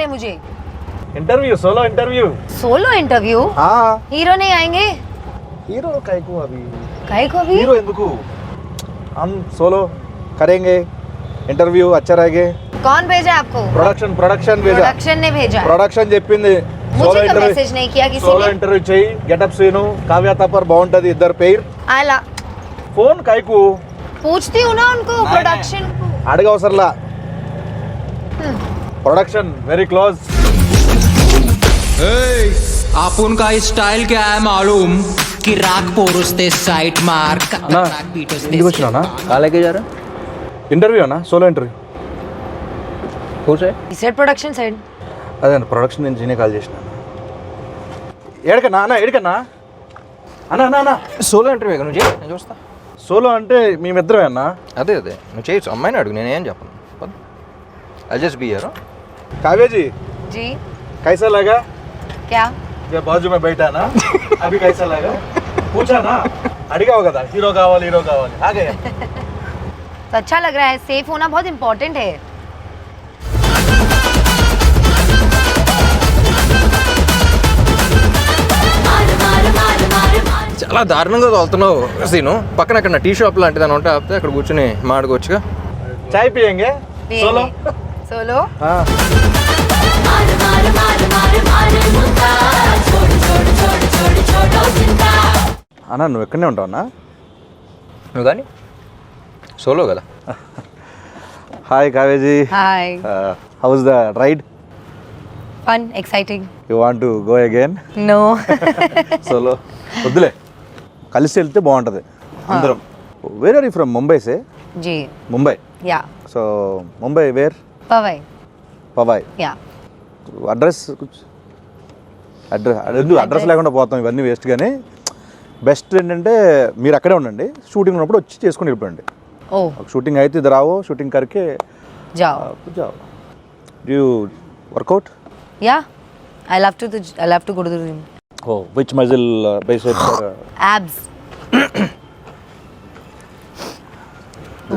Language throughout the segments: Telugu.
रहे मुझे interview solo interview solo interview हाँ हीरो नहीं आएंगे हीरो काहे अभी काहे को अभी हीरो ఎందుకు हम सोलो करेंगे ఇంటర్వ్యూ अच्छा रहेंगे कौन भेजा आपको ప్రొడక్షన్ ప్రొడక్షన్ వేసా प्रोडक्शन ने भेजा ప్రొడక్షన్ చెప్పింది मुझे तो मैसेज नहीं किया किसी సోలో ने ఇంటర్వ్యూ చెయ్యి గెటప్ సీను కావ్య తప్పర్ బాగుంటది ఇద్దరు పేరు आला ఫోన్ కైకు पूछती हूँ ना उनको प्रोडक्शन को అడగవసరలా ప్రొడక్షన్ వెరీ క్లోజ్ आपण का स्टाईल क्या आहे मालूम की राग पोरुसते साईट मार అన్నా ఇంటికి వచ్చినా कहाँ लेके जा रहा ఇంటర్వ్యూ అన్నా సోలో ఇంటర్వ్యూ कौन से सेट प्रोडक्शन साइड అదే అన్న ప్రొడక్షన్ నుంచి నేనే కాల్ చేసిన ఏడకన్నా అన్న ఏడకన్నా అన్న అన్న అన్న సోలో ఇంటర్వ్యూ నువ్వు చేయి నేను చూస్తా సోలో అంటే మేమిద్దరమే అన్న అదే అదే నువ్వు చేయొచ్చు అమ్మాయిని అడుగు నేనేం చెప్పను I just be here Kavya जी जी कैसा लगा क्या ये बाजू में बैठा ना अभी कैसा लगा पूछा ना అడిగావు కదా హీరో కావాలి హీరో కావాలి ఆగే तो अच्छा लग रहा है सेफ होना बहुत इम्पोर्टेंट है చాలా దారుణంగా తోలుతున్నావు సీను పక్కన అక్కడ టీ షాప్ లాంటిది అని ఉంటే ఆపితే అక్కడ కూర్చొని మాడుకోవచ్చుగా చాయ్ పియంగే సోలో సోలో అన్న నువ్వు ఎక్కడనే ఉంటావు అన్న? నువ్వు కానీ సోలో కదా. Hi కావేజీ hi how's the ride fun exciting you want to go again no solo వద్దులే. కలిసి వెళ్తే బాగుంటుంది. అందరం. Where are you from Mumbai say G. Mumbai yeah so Mumbai where Powai. Powai. Yeah address address address లేకుండా పోతాం ఇవన్నీ వేస్ట్ కానీ బెస్ట్ ఏంటంటే మీరు అక్కడే ఉండండి. షూటింగ్ ఉన్నప్పుడు వచ్చి చేసుకుని వెళ్ళిపోండి. షూటింగ్ అయితే ఇది రావో షూటింగ్ కరికే జావ్ జావ్ work workout yeah I love to I love to go to gym oh which muscle biceps abs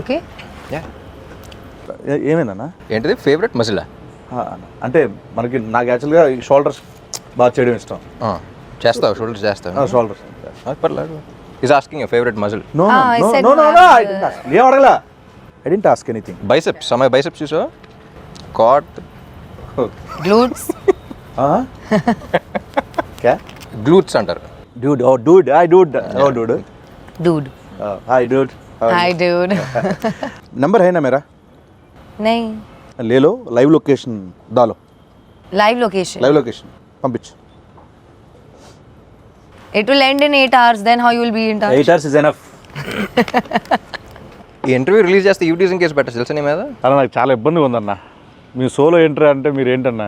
okay yeah ఏమైందన్నా ఏంటిది? ఫేవరెట్ మజిలా? ఆ, అంటే మనకి నాకు యాక్చువల్గా షోల్డర్స్ బాగా చేయడం ఇష్టం. చేస్తావు షోల్డర్ చేస్తావు. షోల్డర్స్ పర్లేదు. Is asking you favourite muscle no no no no ఏం అడగలా? I didn't ask anything biceps అమ్మాయి బైసెప్స్ చూసావా? కాట్ క్యా గ్లూట్స్ అంటారు. Dude oh dude hi dude. Oh dude. Dude. Uh, hi dude. How are hi you? नहीं ले लो लाइव लोकेशन डालो live location लाइव लोकेशन పంపించు it will end in 8 hours then how you will be in touch eight hours is enough ఈ ఇంటర్వ్యూ రిలీజ్ చేస్తే యూటీజింగ్ కేసు పెట్టచ్చు తెలుసా నీ మీద అలా నాకు చాలా ఇబ్బందిగా ఉందన్న మీ సోలో ఎంట్రీ అంటే మీరు ఏంటన్నా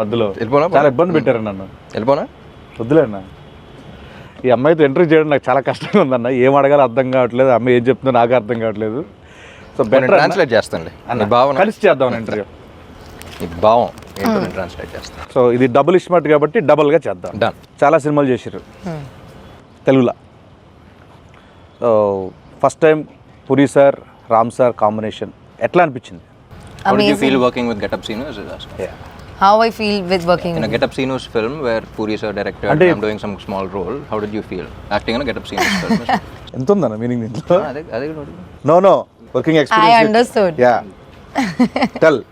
మధ్యలో వెళ్ళిపోనా? చాలా ఇబ్బంది పెట్టారు నన్ను వెళ్ళిపోనా వద్దులే అన్న ఈ అమ్మాయితో ఎంట్రీ చేయడం నాకు చాలా కష్టంగా ఉందన్న ఏం అడగాలో అర్థం కావట్లేదు అమ్మాయి ఏం చెప్తుందో నాకు అర్థం కావట్లేదు సో బెటర్ ట్రాన్స్లేట్ చేస్తానులే నీ భావన కలిసి చేద్దాం ఇంటర్వ్యూ నీ భావం ట్రాన్స్లేట్ చేస్తాను సో ఇది డబుల్ ఇస్మార్ట్ కాబట్టి డబుల్గా చేద్దాం డన్ చాలా సినిమాలు చేశారు తెలుగులో so first time Puri sir Ram sir combination ఎట్లా అనిపించింది How did you feel working with Get Up Sinus? how i feel with working In a Get Up Sinus film where Puri sir directed, అంటే- I'm doing some small role. How did you feel acting in a Get Up Sinus film? ఎంత ఉందన్న మీనింగ్ దీంట్లో Ah, అదే అదే అడుగు. No working experience. I understood. With, yeah. Tell.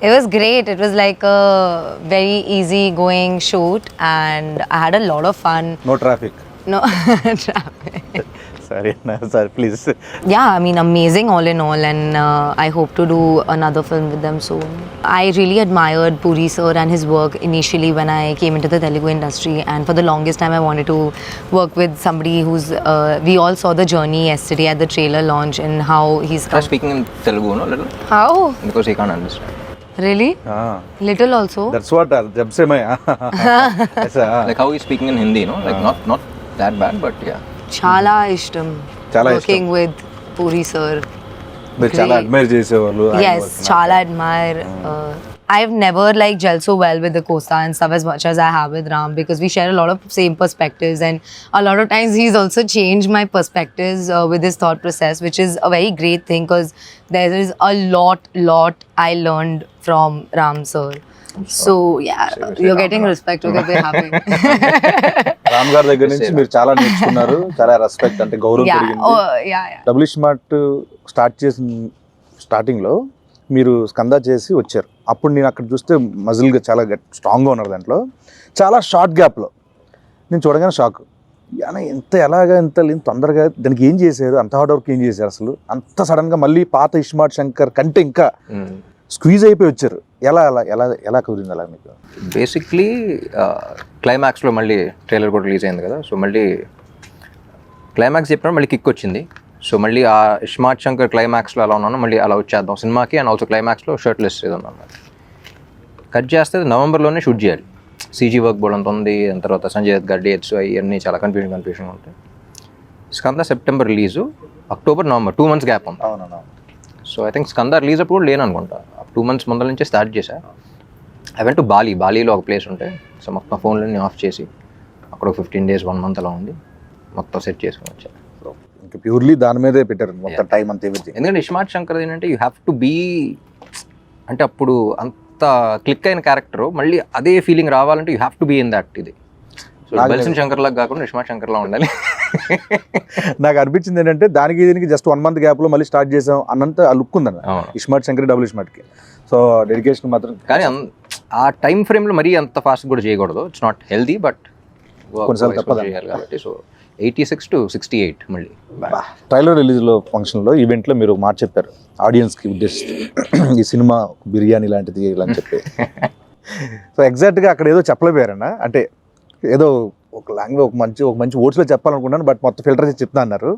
It was great. It was like a very easy going shoot and I had a lot of fun. No traffic. No traffic sir. Yeah, sir, please. Yeah, I mean, amazing all in all, and uh, I hope to do another film with them soon. I really admired Puri sir and his work initially when I came into the Telugu industry, and for the longest time, I wanted to work with somebody who's. Uh, we all saw the journey yesterday at the trailer launch and how he's. Try speaking in Telugu, no, little. How? Because he can't understand. Really? Ah. Little also. That's what uh, jab se main. Uh, like how he's speaking in Hindi, no? Like ah. not not that bad, but yeah. chala ishtam Chala working with puri sir మీరు చాలా Great. అడ్మైర్ చేసేవాళ్ళు ఆయన yes work. chala admire uh, i've never like gelled so well with the costa and stuff as much as i have with ram because we share a lot of same perspectives and a lot of times he's also changed my perspectives uh, with his thought process which is a very great thing because there is a lot lot i learned from ram sir So yeah, you're getting respect. Okay, we're happy. Ram గారి దగ్గర నుంచి మీరు చాలా నేర్చుకున్నారు చాలా రెస్పెక్ట్ అంటే గౌరవం. పెరిగింది. Oh yeah, yeah. Double smart start చేసిన స్టార్టింగ్లో మీరు స్కందా చేసి వచ్చారు. అప్పుడు నేను అక్కడ చూస్తే మజిల్గా చాలా స్ట్రాంగ్గా ఉన్నారు దాంట్లో. చాలా షార్ట్ గ్యాప్లో. నేను చూడగానే షాక్ యానా ఎంత ఎలాగా ఎంత ఇంత తొందరగా దానికి ఏం చేశారు? అంత హార్డ్ వర్క్ ఏం చేశారు అసలు? అంత సడన్గా మళ్ళీ పాత ఇస్మార్ట్ శంకర్ కంటే ఇంకా స్క్వీజ్ అయిపోయి వచ్చారు. ఎలా ఎలా ఎలా ఎలా కుదిరింది అలా మీకు? బేసిక్లీ క్లైమాక్స్లో మళ్ళీ ట్రైలర్ కూడా రిలీజ్ అయింది కదా. సో మళ్ళీ క్లైమాక్స్ చెప్పినప్పుడు మళ్ళీ కిక్ వచ్చింది. సో మళ్ళీ ఆ ఇస్మార్ట్ శంకర్ క్లైమాక్స్లో ఎలా ఉన్నానో. మళ్ళీ అలా వచ్చేద్దాం సినిమాకి అండ్ ఆల్సో క్లైమాక్స్లో షర్ట్ లెస్ ఏదన్నా కట్ చేస్తే నవంబర్లోనే షూట్ చేయాలి. సీజీ వర్క్ బోర్డ్ అంత ఉంది. దాని తర్వాత సంజయ్ దత్ గారి డేట్స్ అవన్నీ చాలా కన్ఫ్యూజన్ కన్ఫ్యూజన్ ఉంటాయి. Skanda September release October November two months gap ఉంది. So I think Skanda release అప్పుడు కూడా లేను అనుకుంటా టూ మంత్స్ ముందర నుంచే స్టార్ట్ చేశా. ఐ వెంట్ టు బాలీ బాలీలో ఒక ప్లేస్ ఉంటే సో మొత్తం ఫోన్లన్నీ ఆఫ్ చేసి అక్కడ ఫిఫ్టీన్ డేస్ వన్ మంత్ అలా ఉండి మొత్తం సెట్ చేసుకుని వచ్చా. ఇంకా ప్యూర్లీ దాని మీదే పెట్టారు మొత్తం టైం అంతా ఎవ్రీథింగ్ ఎందుకంటే ఇస్మార్ట్ శంకర్ ఏంటంటే యూ హ్యావ్ టు బీ అంటే అప్పుడు అంత క్లిక్ అయిన క్యారెక్టర్ మళ్ళీ అదే ఫీలింగ్ రావాలంటే you have to be in that ఇది. బల్సిన్ శంకర్ లాగా కాకుండా ఇస్మార్ట్ శంకర్ లా ఉండాలి. నాకు అనిపించింది ఏంటంటే దానికి దీనికి జస్ట్ వన్ మంత్ గ్యాప్లో మళ్ళీ స్టార్ట్ చేసాం అన్నంత ఆ లుక్ ఉందన్న. ఇస్మార్ట్ శంకర్ డబుల్ ఇస్మార్ట్కి సో డెడికేషన్ మాత్రం కానీ ఆ టైం ఫ్రేమ్లో మరీ అంత ఫాస్ట్ కూడా చేయకూడదు. ఇట్స్ నాట్ హెల్దీ బట్ కొన్నిసార్లు తప్పదు. కాబట్టి. So eighty six to sixty eight మళ్ళీ ట్రైలర్ రిలీజ్లో ఫంక్షన్లో ఈవెంట్లో మీరు మాట చెప్పారు. ఆడియన్స్కి ఉద్దేశిస్తూ. ఈ సినిమా బిర్యానీ లాంటిది ఇలా అని చెప్పి. సో ఎగ్జాక్ట్గా అక్కడ ఏదో చెప్పలేపోయారన్న అంటే ఏదో ఒక లాంగ్వేజ్ ఒక మంచి ఒక మంచి వర్డ్స్లో చెప్పాలనుకున్నాను బట్ మొత్తం ఫిల్టర్ చేసి చెప్తా అన్నారు.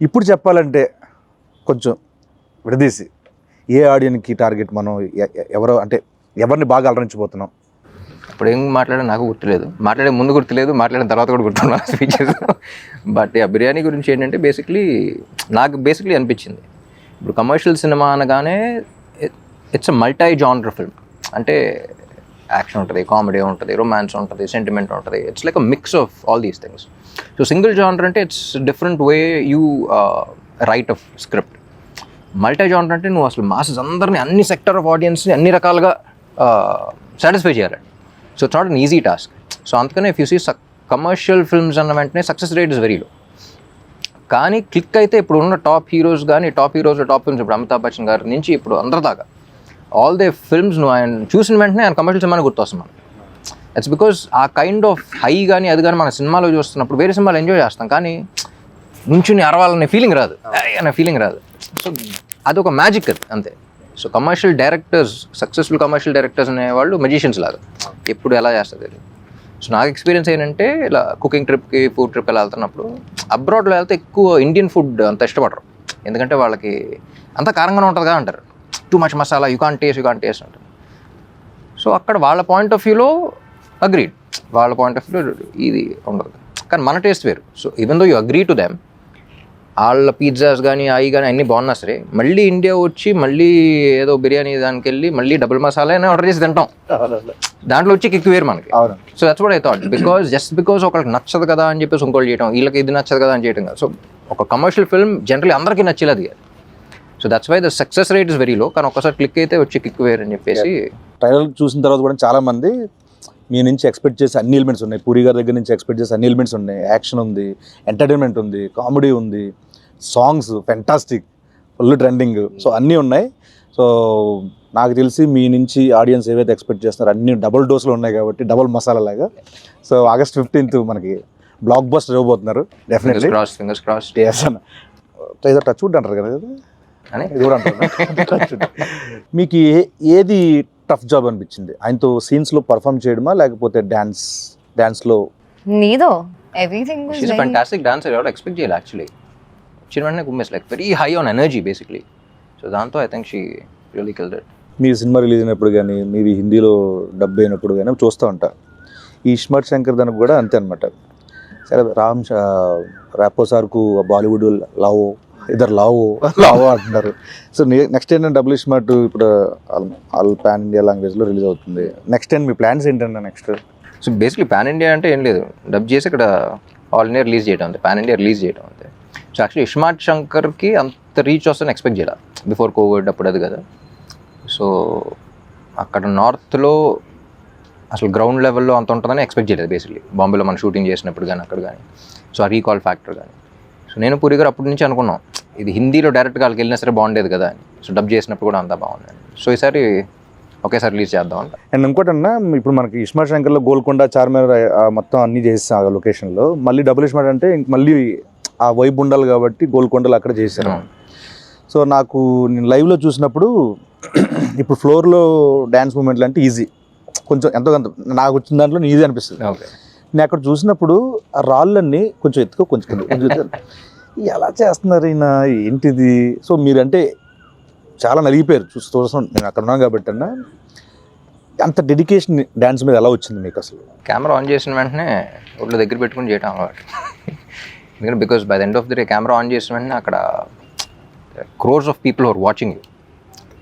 ఇప్పుడు చెప్పాలంటే కొంచెం విడదీసి ఏ ఆడియన్కి టార్గెట్ మనం ఎ- ఎవరో అంటే ఎవరిని బాగా అలరించిపోతున్నాం అప్పుడు ఏం మాట్లాడే నాకు గుర్తులేదు. మాట్లాడే ముందు గుర్తులేదు మాట్లాడిన తర్వాత కూడా గుర్తున్నా స్పీచెస్ బట్ ఆ బిర్యానీ గురించి ఏంటంటే బేసిక్లీ నాకు బేసిక్లీ అనిపించింది. ఇప్పుడు కమర్షియల్ సినిమా అనగానే it's a multi genre film అంటే యాక్షన్ ఉంటుంది కామెడీ ఉంటుంది రొమాన్స్ ఉంటుంది సెంటిమెంట్ ఉంటుంది. It's like a mix of all these things so single genre అంటే it's different way you write of script multi genre అంటే నువ్వు అసలు మాసెస్ అందరినీ అన్ని సెక్టర్ ఆఫ్ ఆడియన్స్ని అన్ని రకాలుగా uh, సాటిస్ఫై చేయాలి. So it's not an easy task so అందుకనే if you see commercial films అన్న వెంటనే success rate is very low కానీ క్లిక్ అయితే ఇప్పుడు ఉన్న టాప్ హీరోస్ కానీ టాప్ హీరోస్ టాప్ ఫిల్మ్స్ ఇప్పుడు అమితాబ్ బచ్చన్ గారి నుంచి ఇప్పుడు అందరి దాకా ఆల్ దే ఫిల్మ్స్ నువ్వు ఆయన చూసిన వెంటనే ఆయన కమర్షియల్ సినిమాని గుర్తొస్తున్నాం it's because a kind of high కానీ అది కానీ మన సినిమాలో చూస్తున్నప్పుడు వేరే సినిమాలు ఎంజాయ్ చేస్తాం. కానీ నుంచుని అరవాలనే ఫీలింగ్ రాదు. అనే ఫీలింగ్ రాదు. సో అది ఒక మ్యాజిక్ అది అంతే. So commercial directors successful commercial directors అనేవాళ్ళు మెజిషియన్స్ లాగా. ఎప్పుడు ఎలా చేస్తుంది తెలియదు సో నాకు ఎక్స్పీరియన్స్ ఏంటంటే ఇలా కుకింగ్ ట్రిప్కి ఫుడ్ ట్రిప్ ఇలా వెళ్తున్నప్పుడు అబ్రాడ్లో వెళ్తే ఎక్కువ ఇండియన్ ఫుడ్ అంత ఇష్టపడరు. ఎందుకంటే వాళ్ళకి అంత కారంగానే ఉంటుంది కదా అంటారు. Too much masala you can taste you can taste అంటారు సో అక్కడ వాళ్ళ పాయింట్ ఆఫ్ వ్యూలో అగ్రీడ్ వాళ్ళ పాయింట్ ఆఫ్ వ్యూ ఇది ఉండదు. కానీ మన టేస్ట్ వేరు. So even though you agree to them వాళ్ళ పిజ్జాస్ కానీ అవి కానీ అన్నీ బాగున్నా సరే మళ్ళీ ఇండియా వచ్చి మళ్ళీ ఏదో బిర్యానీ దానికి వెళ్ళి మళ్ళీ డబుల్ మసాలా అని ఆర్డర్ చేసి తింటాం. దాంట్లో వచ్చి కిక్ వేరు మనకి. So that's what I thought because just because ఒకరికి నచ్చదు కదా అని చెప్పేసి ఇంకోటి చేయడం వీళ్ళకి ఇది నచ్చదు కదా అని చేయడం కదా. సో ఒక కమర్షియల్ ఫిల్మ్ జనరల్లీ అందరికీ నచ్చేది అది so that's why the success rate is very low కానీ ఒకసారి క్లిక్ అయితే వచ్చి కిక్ వేరు అని చెప్పేసి ట్రైలర్ చూసిన తర్వాత కూడా చాలా మంది మీ నుంచి ఎక్స్పెక్ట్ చేసే అన్ని ఎలిమెంట్స్ ఉన్నాయి. పూరి గారి దగ్గర నుంచి ఎక్స్పెక్ట్ చేసే అన్ని ఎలిమెంట్స్ ఉన్నాయి. యాక్షన్ ఉంది ఎంటర్టైన్మెంట్ ఉంది కామెడీ ఉంది songs fantastic full trending so అన్నీ ఉన్నాయి. సో నాకు తెలిసి మీ నుంచి ఆడియన్స్ ఏవైతే ఎక్స్పెక్ట్ చేస్తున్నారో అన్ని డబుల్ డోస్లో ఉన్నాయి కాబట్టి డబుల్ మసాలా లాగా. సో ఆగస్ట్ ఫిఫ్టీన్త్ మనకి బ్లాక్ బస్టర్ ఇవ్వబోతున్నారు డెఫినెట్లీ క్రాస్ ఫింగర్స్ క్రాస్ ఏదో టచ్ వుడ్ అంటారు కదా? అని. మీకు ఏది టఫ్ జాబ్ అనిపించింది? ఆయనతో సీన్స్లో పర్ఫామ్ చేయడమా? లేకపోతే డ్యాన్స్ డ్యాన్స్లో Neither. Everything was she's. Fantastic dancer ఎవరు ఎక్స్పెక్ట్ చేయాలి యాక్చువల్లీ వచ్చిన వెంటనే గుమ్మేస్ like very high on energy basically so దాంతో I think she really killed it మీ సినిమా రిలీజ్ అయినప్పుడు కానీ మీవి హిందీలో డబ్ అయినప్పుడు కానీ చూస్తూ ఉంటా. ఈ ఇస్మార్ట్ శంకర్ దానికి కూడా అంతే అనమాట సరే రామ్ షా- రాపో సార్కు బాలీవుడ్ లవ్ ఇద్దరు లావు లావు అంటున్నారు. సో నెక్స్ట్ ఏంటంటే డబుల్ స్మార్ట్ ఇప్పుడు ఆల్ పాన్ ఇండియా లాంగ్వేజ్లో రిలీజ్ అవుతుంది. నెక్స్ట్ టైం మీ ప్లాన్స్ ఏంటంటే next so basically pan India అంటే ఏం లేదు. డబ్ చేసి ఇక్కడ ఆల్ ఇండియా రిలీజ్ చేయడం అంతే. పాన్ ఇండియా రిలీజ్ చేయడం అంతే. సో యాక్చువల్లీ ఇస్మార్ట్ శంకర్కి అంత రీచ్ వస్తుందని ఎక్స్పెక్ట్ చేయాలి? బిఫోర్ కోవిడ్ అప్పుడు అది కదా. సో అక్కడ నార్త్లో అసలు గ్రౌండ్ లెవెల్లో అంత ఉంటుందని ఎక్స్పెక్ట్ చేయలేదు బేసిక్లీ బాంబేలో మనం షూటింగ్ చేసినప్పుడు కానీ అక్కడ కానీ సో ఆ రీకాల్ ఫ్యాక్టర్ కానీ సో నేను పూరి గారు అప్పటి నుంచి అనుకున్నాం ఇది హిందీలో డైరెక్ట్గా వాళ్ళకి వెళ్ళినా సరే బాగుండేది కదా అని. సో డబ్ చేసినప్పుడు కూడా అంతా బాగుంది సో ఈసారి ఒకేసారి రిలీజ్ చేద్దాం అంట. అండ్ ఇంకోటి అన్న ఇప్పుడు మనకి ఇస్మార్ట్ శంకర్లో గోల్కొండ చార్మినార్ మొత్తం అన్ని చేస్తాం ఆ లొకేషన్లో మళ్ళీ డబుల్ ఇస్మార్ట్ అంటే ఇంక మళ్ళీ ఆ వైబ్ ఉండాలి కాబట్టి గోల్కొండలో అక్కడ చేశారు సో నాకు నేను లైవ్లో చూసినప్పుడు ఇప్పుడు ఫ్లోర్లో డ్యాన్స్ మూమెంట్లు అంటే ఈజీ కొంచెం ఎంతో కొంత నాకు వచ్చిన దాంట్లో ఈజీ అనిపిస్తుంది. ఓకే నేను అక్కడ చూసినప్పుడు ఆ రాళ్ళన్నీ కొంచెం ఎత్తుకో కొంచెం కొంచెం ఎలా చేస్తున్నారు ఈయన? ఏంటిది? సో మీరంటే చాలా నలిగిపోయారు. చూసి చూస్తాం నేను అక్కడ ఉన్నాను కాబట్టి అన్న అంత డెడికేషన్ డ్యాన్స్ మీద ఎలా వచ్చింది మీకు అసలు? కెమెరా ఆన్ చేసిన వెంటనే ఒళ్ళు దగ్గర పెట్టుకుని చేయటం అలవాటు. ఎందుకంటే because by the end of the day camera on చేసిన వెంటనే అక్కడ crores of people are watching you.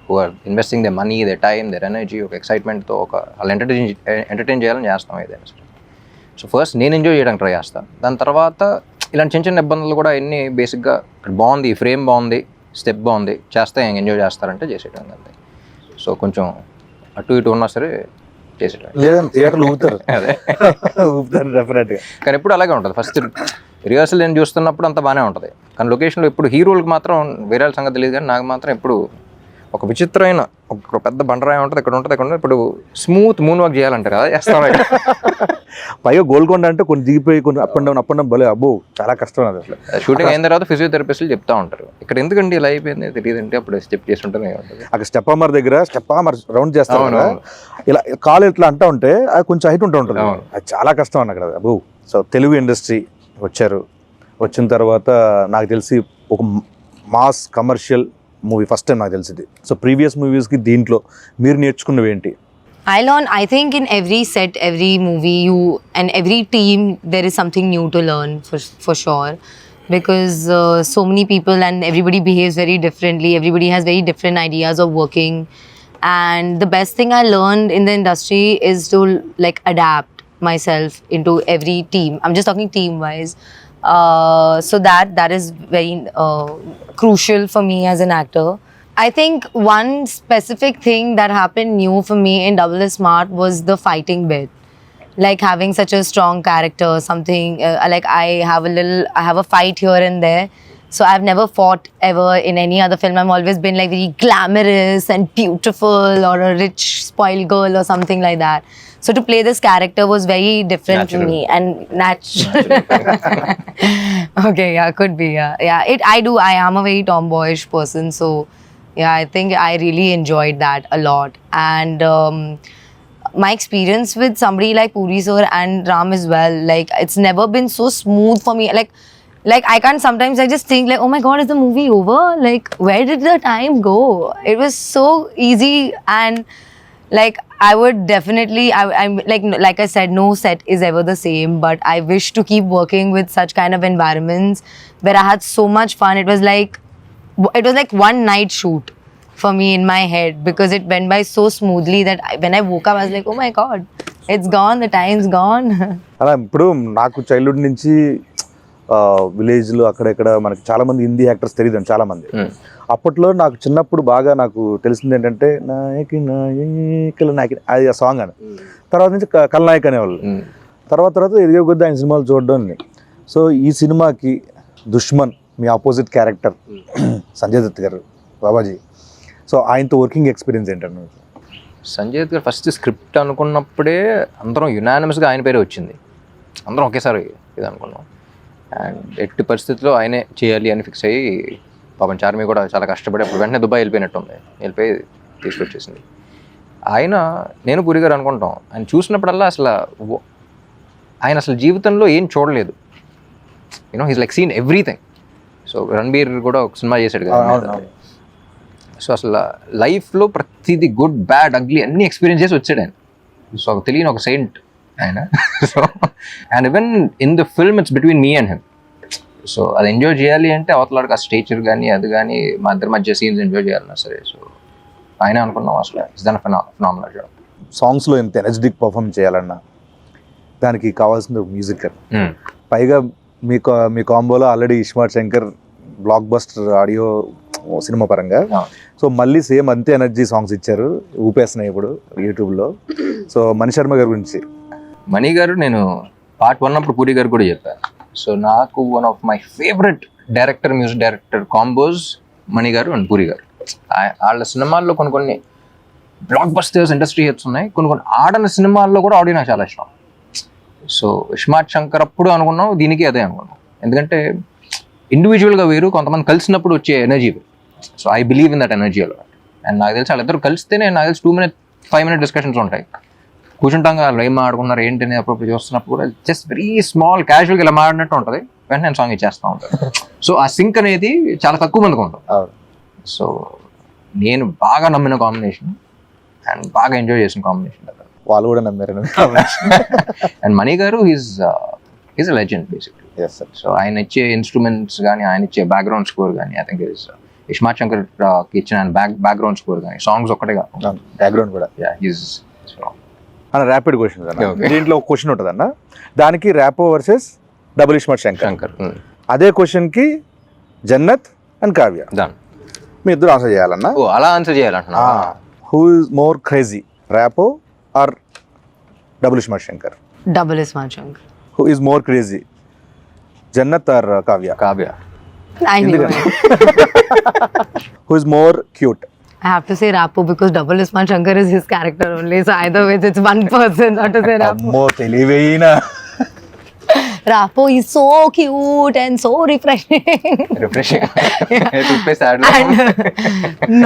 Who are investing the money the time their energy ఒక ఎక్సైట్మెంట్తో ఒక వాళ్ళు ఎంటర్టైన్ ఎంటర్టైన్ చేయాలని చేస్తాం ఏదైనా సరే. సో ఫస్ట్ నేను ఎంజాయ్ చేయడానికి ట్రై చేస్తాను దాని తర్వాత ఇలాంటి చిన్న చిన్న ఇబ్బందులు కూడా ఎన్ని బేసిక్గా ఇక్కడ బాగుంది ఈ ఫ్రేమ్ బాగుంది స్టెప్ బాగుంది చేస్తే ఎంజాయ్ చేస్తారంటే చేసేయడం అంతే. సో కొంచెం అటు ఇటు ఉన్నా సరే ఊపుతారు. అదే. ఊపుతారు డెఫినెట్గా కానీ ఎప్పుడు అలాగే ఉంటుంది. ఫస్ట్ రిహర్సల్ నేను చూస్తున్నప్పుడు అంత బాగానే ఉంటుంది. కానీ లొకేషన్లో ఎప్పుడు హీరోలకు మాత్రం వేరే వాళ్ళ సంగతి తెలియదు కానీ నాకు మాత్రం ఎప్పుడు ఒక విచిత్రమైన ఒక పెద్ద బండరాయి ఉంటుంది ఇక్కడ ఉంటుంది ఇక్కడ ఇప్పుడు స్మూత్ మూన్ వాక్ చేయాలంటారు కదా చేస్తాం పైగా గోల్కొండ అంటే కొన్ని దిగిపోయి కొన్ని up and down up and down భలే అబ్బో చాలా కష్టం అది అసలు. షూటింగ్ అయిన తర్వాత ఫిజియోథెరపిస్టులు చెప్తా ఉంటారు. ఇక్కడ ఎందుకండి ఇలా అయిపోయింది? తెలియదంటే అప్పుడు స్టెప్ చేస్తుంటేనే ఉంటుంది అక్కడ స్టెప్ అమ్మర్ దగ్గర స్టెప్ అమ్మర్ రౌండ్ చేస్తాం అవును, కదా. అవును. ఇలా కాలు ఇట్లా అంటా ఉంటే అది కొంచెం హైట్ ఉంటూ ఉంటుంది. అది చాలా కష్టం అన్న అక్కడ అబ్బో. సో తెలుగు ఇండస్ట్రీ వచ్చారు. వచ్చిన తర్వాత నాకు తెలిసి ఒక mass commercial movie first time నాకు తెలిసింది సో ప్రీవియస్ మూవీస్కి దీంట్లో మీరు నేర్చుకున్నవి ఏంటి I learn, I think in every set, every movie, you and every team, there is something new to learn for, for sure. Because uh, so many people and everybody behaves very differently, everybody has very different ideas of working. And the best thing I learned in the industry is to like adapt myself into every team. I'm just talking team wise. Uh, so that that is very uh, crucial for me as an actor. I think one specific thing that happened new for me in Double is Smart was the fighting bit. Like having such a strong character, something uh, like I have a little, I have a fight here and there. So I've never fought ever in any other film. I've always been like very glamorous and beautiful or a rich spoiled girl or something like that. So to play this character was very different Natural. to me and natural. okay, yeah, could be. Yeah, yeah. It. I do. I am a very tomboyish person, so yeah, I think I really enjoyed that a lot. And um, my experience with somebody like Puri sir and Ram as well, like it's never been so smooth for me. Like, like I can't sometimes I just think like, oh my god, is the movie over? Like, where did the time go? It was so easy and like I would definitely I, I'm like like I said, no set is ever the same. But I wish to keep working with such kind of environments where I had so much fun. It was like it was like one night shoot for me in my head because it went by so smoothly that I, when I woke up, I was like, oh my god, it's gone. The time's gone. అలా ఇప్పుడు నాకు చైల్డ్హుడ్ నుంచి విలేజ్లో అక్కడెక్కడ మనకి చాలా మంది హిందీ యాక్టర్స్ తెలియదు చాలా మంది. Hmm. అప్పట్లో నాకు చిన్నప్పుడు బాగా నాకు తెలిసింది ఏంటంటే నాయకి నాయకుల నాయకి అది ఆ సాంగ్ అని తర్వాత నుంచి కల్నాయక్ అనేవాళ్ళు. తర్వాత తర్వాత ఎదిగే కొద్ది ఆయన సినిమాలు చూడడం సో ఈ సినిమాకి దుష్మన్ మీ ఆపోజిట్ క్యారెక్టర్ సంజయ్ దత్ గారు బాబాజీ. సో ఆయనతో వర్కింగ్ ఎక్స్పీరియన్స్ ఏంటంటే సంజయ్ దత్ గారు ఫస్ట్ స్క్రిప్ట్ అనుకున్నప్పుడే అందరం యునానిమస్గా ఆయన పేరే వచ్చింది. అందరం ఒకేసారి ఇది అనుకున్నాం. అండ్ ఎట్టి పరిస్థితిలో ఆయనే చేయాలి అని ఫిక్స్ అయ్యి పాపం చార్మి కూడా చాలా కష్టపడి అప్పుడు వెంటనే దుబాయ్ వెళ్ళిపోయినట్టుంది వెళ్ళిపోయి తీసుకొచ్చేసింది. ఆయన నేను పూరి గారు అనుకుంటాం. ఆయన చూసినప్పుడల్లా అసలు ఆయన అసలు జీవితంలో ఏం చూడలేదు. You know he's like seen everything so Ranbir కూడా ఒక సినిమా చేశాడు కదా. సో అసలు లైఫ్లో ప్రతిదీ గుడ్ బ్యాడ్ అగ్లీ అన్ని ఎక్స్పీరియన్స్ చేసి వచ్చాడు ఆయన. సో తెలియని ఒక సెయింట్ ఆయన so and even in the film it's between me and him so అది ఎంజాయ్ చేయాలి అంటే అవతలాడికి ఆ స్టేచర్ కానీ అది కానీ మా ఇద్దరి మధ్య సీన్స్ ఎంజాయ్ చేయాలన్నా సరే. సో ఆయన అనుకున్నాం అసలు. ఇస్ దన్ ఫినామినల్ జాబ్ సాంగ్స్లో ఎంత ఎనర్జెటిక్ పర్ఫామ్ చేయాలన్నా దానికి కావాల్సిన మ్యూజిక్ పైగా మీ కా- మీ కాంబోలో already iSmart Shankar blockbuster audio cinema పరంగా. సో మళ్ళీ సేమ్ అంతే ఎనర్జీ సాంగ్స్ ఇచ్చారు. ఊపేస్తున్నాయి ఇప్పుడు యూట్యూబ్లో సో మణి శర్మ గారి గురించి. మణి గారు నేను పార్ట్ వన్ అప్పుడు పూరి గారు కూడా చెప్పాను సో నాకు one of my favourite director music director combos Mani గారు అండ్ పూరి గారు. వాళ్ళ సినిమాల్లో కొన్ని కొన్ని బ్లాక్ బస్టర్స్ ఇండస్ట్రీ హెట్స్ ఉన్నాయి. కొన్ని కొన్ని ఆడని సినిమాల్లో కూడా ఆడియో నాకు చాలా ఇష్టం. సో ఇస్మార్ట్ శంకర్ అప్పుడు అనుకున్నాం దీనికి అదే అనుకున్నాం. ఎందుకంటే ఇండివిజువల్గా వేరు కొంతమంది కలిసినప్పుడు వచ్చే energy so I believe in that energy అలా అండ్ నాకు తెలిసి వాళ్ళిద్దరు కలిస్తేనే నాకు తెలిసి two minute five minute discussions ఉంటాయి. కూర్చుంటాం కదా వాళ్ళు ఏం ఆడుకున్నారు ఏంటి అని అప్పుడు చూస్తున్నప్పుడు కూడా జస్ట్ వెరీ స్మాల్ క్యాజువల్గా ఇలా మాడినట్టు ఉంటుంది. వెంటనే నేను సాంగ్ ఇచ్చేస్తూ ఉంటాను. సో ఆ సింక్ అనేది చాలా తక్కువ మందికి ఉంటుంది. సో నేను బాగా నమ్మిన కాంబినేషన్ అండ్ బాగా ఎంజాయ్ చేసిన కాంబినేషన్ వాళ్ళు కూడా నమ్మారు అండ్ మణి గారు is is a legend basically so ఆయన ఇచ్చే ఇన్స్ట్రుమెంట్స్ కానీ ఆయన ఇచ్చే బ్యాక్గ్రౌండ్ స్కోర్ కానీ I think is iSmart Shankar ఇచ్చిన బ్యాక్ బ్యాక్గ్రౌండ్ స్కోర్ కానీ సాంగ్స్ ఒక్కటే కాదు బ్యాక్గ్రౌండ్ కూడా. ఈజ్ అన్న ర్యాపిడ్ క్వశ్చన్ అన్న. దీంట్లో ఒక క్వశ్చన్ ఉంటుంది అన్న దానికి Rapo versus double ismart Shankar Shankar అదే క్వశ్చన్కి జన్నత్ అండ్ కావ్య దాన్ మీ ఇద్దరు ఆన్సర్ చేయాలన్నా? ఓ అలా answer చేయాలంటున్నా who is more crazy Rapo or double iSmart Shankar is Smart Shankar. Who is more crazy Jannat or Kavya Kavya. Who is more cute I have to say Rapo because Double is Smart Shankar is his character only. So either way, it's one person, not to say Rapo. అమ్మో తెలివైన Rapo is so cute and so refreshing. Refreshing and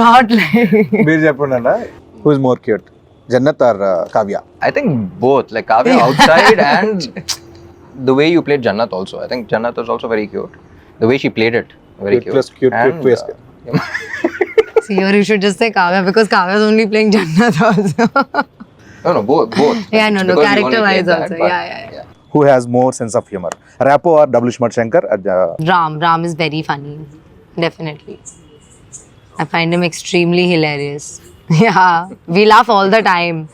not like మీరు చెప్పండి అన్న who is more cute Jannat or Kavya I think both like Kavya outside and the way you played Jannat also I think Jannat was also very cute the way she played it very Cute plus cute, or you should just say Kavya because Kavya is only playing Jannat also. no, no, both. both. Yeah, no, no, Because character wise that, also. yeah, yeah, yeah. who has more sense of humor, Rapo or W. Shankar? Uh, Ram, Ram is very funny. Definitely. I find him extremely hilarious. Yeah, we laugh all the time.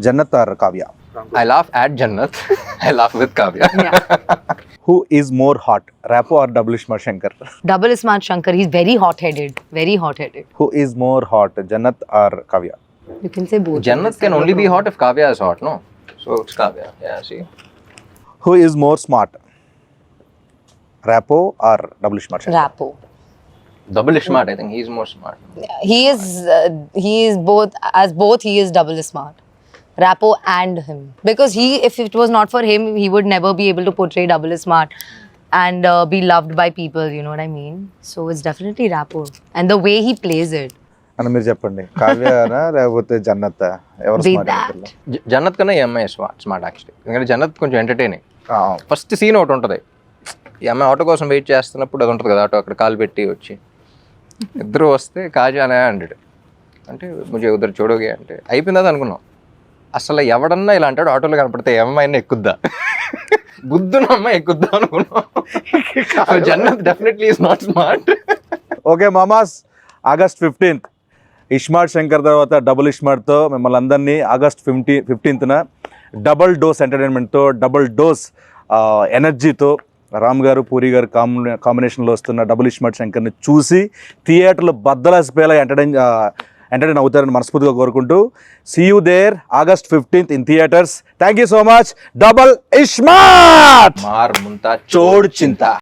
Jannat or Kavya? I laugh at Jannat. I laugh with Kavya. Yeah. Who is more hot, Rapo or Double Ismar Shankar? Double Ismar Shankar. He's very hot-headed. Very hot-headed. Who is more hot, Jannat or Kavya? You can say both. Jannat can only be hot if Kavya is hot, no? So it's Kavya. Yeah, see. Who is more smart, Rapo or Double Ismar Shankar? Rapo. Double smart. I think he is more smart. Yeah, he is. Uh, he is both as both. He is double smart. Rapo and him. Because he if it was not for him he would never be able to portray double smart and uh, be loved by people. You know what I mean? So it's definitely Rapo and the way he plays it. అని మీరు చెప్పండి. కావ్యనా లేకపోతే జన్నత్ ఎవరు Be smart that. J- Jannat కన్నా ఈ అమ్మాయి స్మార్ట్ స్మార్ట్ యాక్చువల్లీ ఎందుకంటే జన్నత్ కొంచెం ఎంటర్టైనింగ్ ఫస్ట్ సీన్ ఒకటి ఉంటుంది. ఈ అమ్మాయి ఆటో కోసం వెయిట్ చేస్తున్నప్పుడు అది ఉంటుంది కదా ఆటో అక్కడ కాలు పెట్టి వచ్చి. ఇద్దరు వస్తే కాజానే అంటాడు. అంటే ముజే ఉద్దరు చూడోగే అంటే. అయిపోయిందా అది అనుకున్నాం. అసలు ఎవడన్నా ఇలా అంటాడు ఆటోలో కనపడితే ఏ అమ్మాయినా ఎక్కుద్దా? బుద్ధున అమ్మాయి ఎక్కుద్దా అనుకున్నాం. Jannat definitely is not smart okay మామాస్ August fifteenth iSmart Shankar తర్వాత డబుల్ ఇస్మార్ట్తో మిమ్మల్ని అందరినీ ఆగస్ట్ ఫిఫ్టీ ఫిఫ్టీన్త్న డబుల్ డోస్ ఎంటర్టైన్మెంట్తో డబుల్ డోస్ ఎనర్జీతో రామ్ గారు పూరి గారు కాంబినే కాంబినేషన్లో వస్తున్న డబుల్ ఇస్మార్ట్ శంకర్ని చూసి థియేటర్లో బద్దలాసిపోయేలా ఎంటర్టైన్ ఎంటర్టైన్ అవుతారని మనస్ఫూర్తిగా కోరుకుంటూ see you there August fifteenth in theatres thank you so much double iSmart మార్ ముంత చోడు చింత.